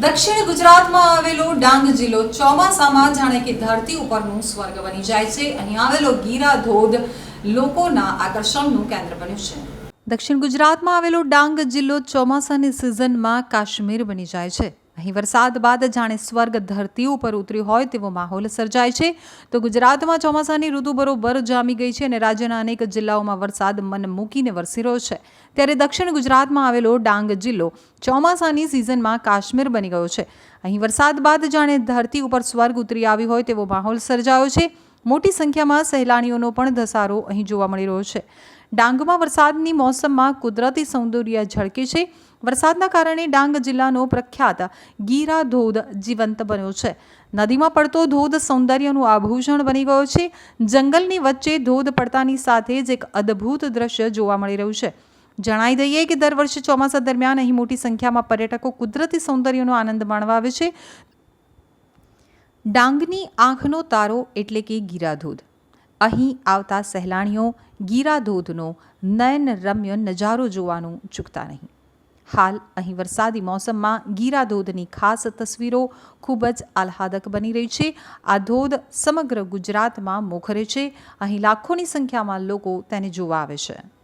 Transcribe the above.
દક્ષિણ ગુજરાતમાં આવેલો ડાંગ જિલ્લો ચોમાસામાં જાણે કે ધરતી ઉપરનું સ્વર્ગ બની જાય છે. અહીં આવેલો ગીરા ધોધ લોકોના આકર્ષણનું કેન્દ્ર બન્યું છે. દક્ષિણ ગુજરાતમાં આવેલો ડાંગ જિલ્લો ચોમાસાની સિઝનમાં કાશ્મીર બની જાય છે. અહીં વરસાદ બાદ જાણે સ્વર્ગ ધરતી ઉપર ઉતર્યું હોય તેવો માહોલ સર્જાય છે. તો ગુજરાતમાં ચોમાસાની ઋતુ બરોબર જામી ગઈ છે અને રાજ્યના અનેક જિલ્લાઓમાં વરસાદ મન મૂકીને વરસી રહ્યો છે. ત્યારે દક્ષિણ ગુજરાતમાં આવેલો ડાંગ જિલ્લો ચોમાસાની સિઝનમાં કાશ્મીર બની ગયો છે. અહીં વરસાદ બાદ જાણે ધરતી ઉપર સ્વર્ગ ઉતરી આવ્યું હોય તેવો માહોલ સર્જાયો છે. મોટી સંખ્યામાં સહેલાણીઓનો પણ ધસારો અહીં જોવા મળી રહ્યો છે. ડાંગમાં વરસાદની મોસમમાં કુદરતી સૌંદર્ય ઝળકે છે. વરસાદના કારણે ડાંગ જિલ્લાનો પ્રખ્યાત ગીરા ધોધ જીવંત બન્યો છે. નદીમાં પડતો ધોધ સૌંદર્યનું આભૂષણ બની ગયો છે. જંગલની વચ્ચે ધોધ પડતાની સાથે જ એક અદ્ભુત દ્રશ્ય જોવા મળી રહ્યું છે. જણાવી દઈએ કે દર વર્ષે ચોમાસા દરમિયાન અહીં મોટી સંખ્યામાં પર્યટકો કુદરતી સૌંદર્યનો આનંદ માણવા આવે છે. ડાંગની આંખનો તારો એટલે કે ગીરાધોધ. અહીં આવતા સહેલાણીઓ ગીરાધોધનો નયનરમ્ય નજારો જોવાનું ચૂકતા નહીં. હાલ અહીં વરસાદી મોસમમાં ગીરાધોધની ખાસ તસવીરો ખૂબ જ આહ્લાદક બની રહી છે. આ ધોધ સમગ્ર ગુજરાતમાં મોખરે છે. અહીં લાખોની સંખ્યામાં લોકો તેને જોવા આવે છે.